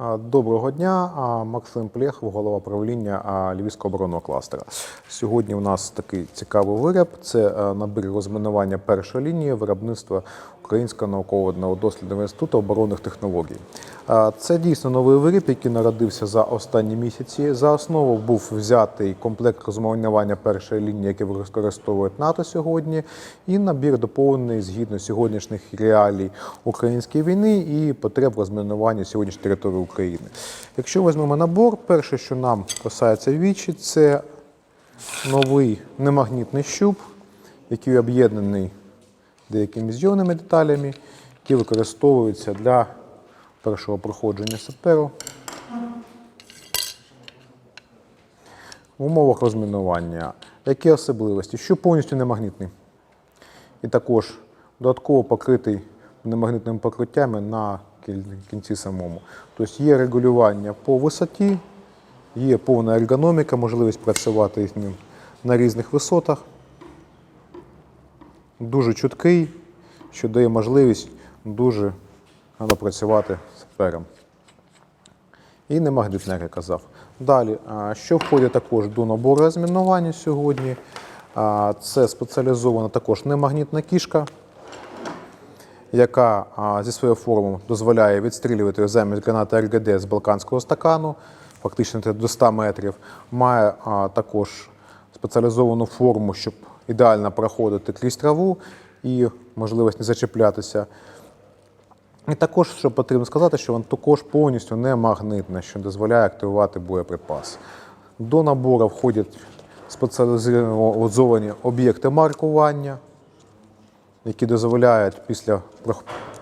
Доброго дня, Максим Плєхов, голова правління Львівського оборонного кластера. Сьогодні у нас такий цікавий виріб. Це набір розмінування першої лінії виробництва Українського науково дослідного інституту оборонних технологій. Це дійсно новий виріб, який народився за останні місяці. За основу був взятий комплект розмінування першої лінії, який використовують НАТО сьогодні, і набір доповнений згідно сьогоднішніх реалій української війни і потреб розмінування сьогоднішньої території України. Якщо візьмемо набор, перше, що нам касається вічі, це новий немагнітний щуп, який об'єднаний деякими зйомними деталями, які використовуються для першого проходження саперу в умовах розмінування. Які особливості? Що повністю немагнітний. І також додатково покритий немагнітними покриттями на кінці самому. Тобто є регулювання по висоті, є повна ергономіка, можливість працювати з ним на різних висотах. Дуже чуткий, що дає можливість дуже гарно працювати з пером. І не магнітне, я казав. Далі, що входить також до набору розмінування сьогодні? Це спеціалізована також немагнітна кішка, яка зі своєю формою дозволяє відстрілювати замість гранати РГД з балканського стакану, фактично до 100 метрів. Має також спеціалізовану форму, щоб ідеально проходити крізь траву і можливість не зачеплятися. І також, що потрібно сказати, що він також повністю не магнитний, що дозволяє активувати боєприпас. До набору входять спеціалізовані об'єкти маркування, які дозволяють після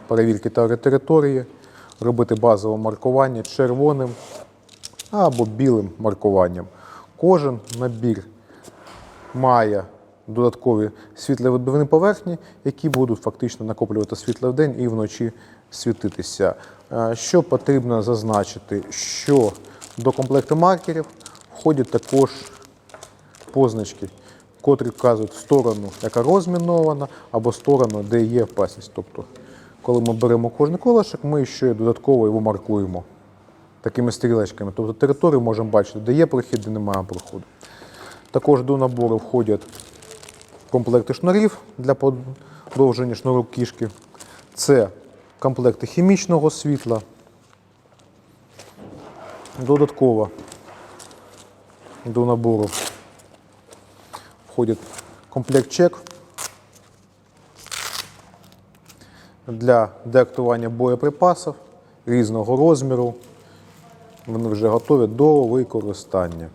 перевірки тери- території робити базове маркування червоним або білим маркуванням. Кожен набір має додаткові світловідбивні поверхні, які будуть фактично накоплювати світло вдень і вночі світитися. Е, Що потрібно зазначити, що до комплекту маркерів входять також позначки, котрі вказують сторону, яка розмінована, або сторону, де є опасність. Тобто, коли ми беремо кожний колишок, ми ще додатково його маркуємо такими стрілочками. Тобто територію можемо бачити, де є прохід, де немає проходу. Також до набору входять комплекти шнурів для подовження шнуру кішки. Це комплекти хімічного світла. Додатково до набору входить комплект чек для деактування боєприпасів різного розміру. Вони вже готові до використання.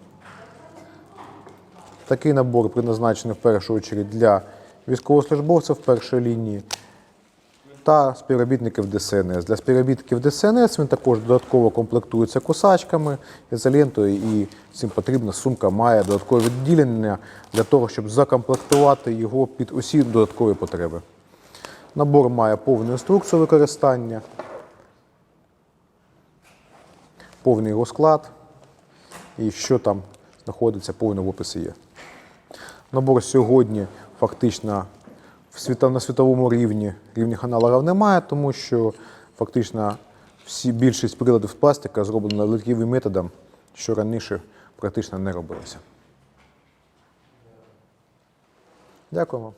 Такий набор предназначений в першу чергу для військовослужбовців першої лінії та співробітників ДСНС. Для співробітників ДСНС він також додатково комплектується кусачками, ізолентою і цим потрібна сумка має додаткове відділення для того, щоб закомплектувати його під усі додаткові потреби. Набор має повну інструкцію використання, повний його склад і що там знаходиться, повний в є. Набор сьогодні фактично на світовому рівні рівних аналогів немає, тому що фактично всі, більшість приладів з пластика зроблена легким методом, що раніше практично не робилося. Дякуємо.